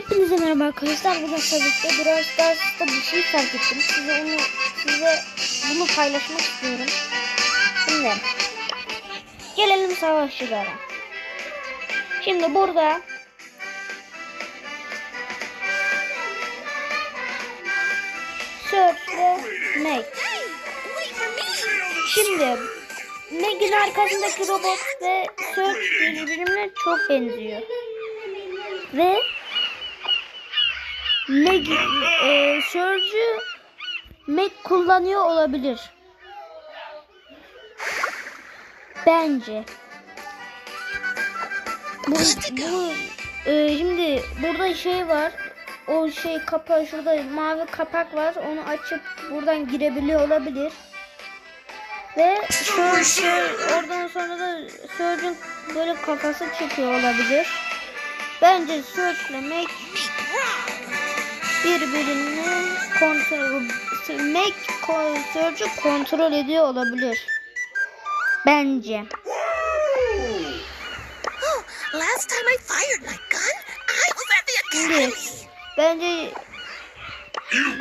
Hepinize merhaba arkadaşlar. Bugün Sabit'te biraz Stars'ta bir şey fark ettim. Size onu size bunu paylaşmak istiyorum. Şimdi gelelim savaşçılara. Şimdi burada Search ve Meg. Şimdi Meg'in arkasındaki robot ve Search birbirine çok benziyor. Ve Meg e, Surge'ü Meg kullanıyor olabilir. Bence. Bu, bu e, şimdi burada şey var. O şey kapağı şurada mavi kapak var. Onu açıp buradan girebiliyor olabilir. Ve Surge oradan sonra da Surge'ün böyle kafası çıkıyor olabilir. Bence Surge'le Meg birbirini kontrol ko- Surge'ü kontrol ediyor olabilir. Bence. Last time I fired my gun, I was at the academy. bence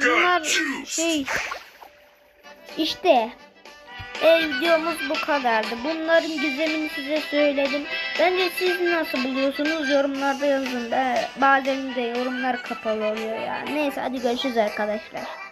bunlar şey işte e, videomuz bu kadardı. Bunların gizemini size söyledim. Bence siz nasıl buluyorsunuz yorumlarda yazın. Bazen de yorumlar kapalı oluyor yani. Neyse hadi görüşürüz arkadaşlar.